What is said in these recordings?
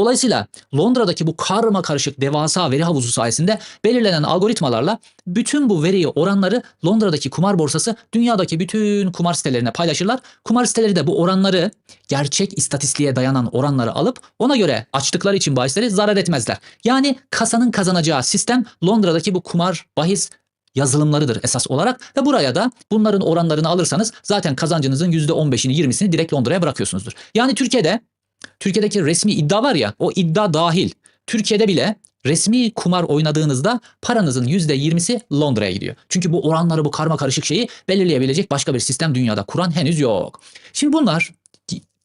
Dolayısıyla Londra'daki bu karma karışık devasa veri havuzu sayesinde belirlenen algoritmalarla bütün bu veriyi oranları Londra'daki kumar borsası dünyadaki bütün kumar sitelerine paylaşırlar. Kumar siteleri de bu oranları gerçek istatistiğe dayanan oranları alıp ona göre açtıkları için bahisleri zarar etmezler. Yani kasanın kazanacağı sistem Londra'daki bu kumar bahis yazılımlarıdır esas olarak ve buraya da bunların oranlarını alırsanız zaten kazancınızın %15'ini 20'sini direkt Londra'ya bırakıyorsunuzdur. Yani Türkiye'de Türkiye'deki resmi iddia var ya o iddia dahil Türkiye'de bile resmi kumar oynadığınızda paranızın %20'si Londra'ya gidiyor. Çünkü bu oranları bu karma karışık şeyi belirleyebilecek başka bir sistem dünyada kuran henüz yok. Şimdi bunlar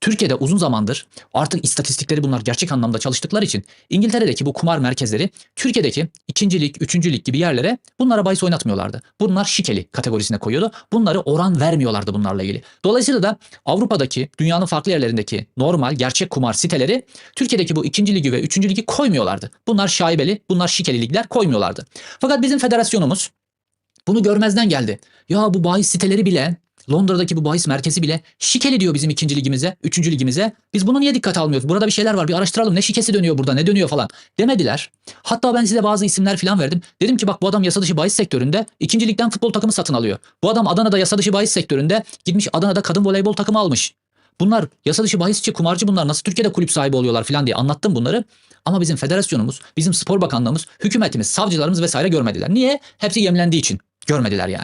Türkiye'de uzun zamandır artık istatistikleri bunlar gerçek anlamda çalıştıkları için İngiltere'deki bu kumar merkezleri Türkiye'deki ikinci lig, üçüncü lig gibi yerlere bunlara bahis oynatmıyorlardı. Bunlar şikeli kategorisine koyuyordu. Bunları oran vermiyorlardı bunlarla ilgili. Dolayısıyla da Avrupa'daki dünyanın farklı yerlerindeki normal gerçek kumar siteleri Türkiye'deki bu ikinci ligi ve üçüncü ligi koymuyorlardı. Bunlar şaibeli, bunlar şikeli ligler koymuyorlardı. Fakat bizim federasyonumuz bunu görmezden geldi. Ya bu bahis siteleri bile Londra'daki bu bahis merkezi bile şikeli diyor bizim ikinci ligimize, üçüncü ligimize. Biz bunu niye dikkat almıyoruz? Burada bir şeyler var bir araştıralım. Ne şikesi dönüyor burada ne dönüyor falan demediler. Hatta ben size bazı isimler falan verdim. Dedim ki bak bu adam yasa dışı bahis sektöründe ikinci ligden futbol takımı satın alıyor. Bu adam Adana'da yasa dışı bahis sektöründe gitmiş Adana'da kadın voleybol takımı almış. Bunlar yasa dışı bahisçi, kumarcı bunlar nasıl Türkiye'de kulüp sahibi oluyorlar falan diye anlattım bunları. Ama bizim federasyonumuz, bizim spor bakanlığımız, hükümetimiz, savcılarımız vesaire görmediler. Niye? Hepsi yemlendiği için görmediler yani.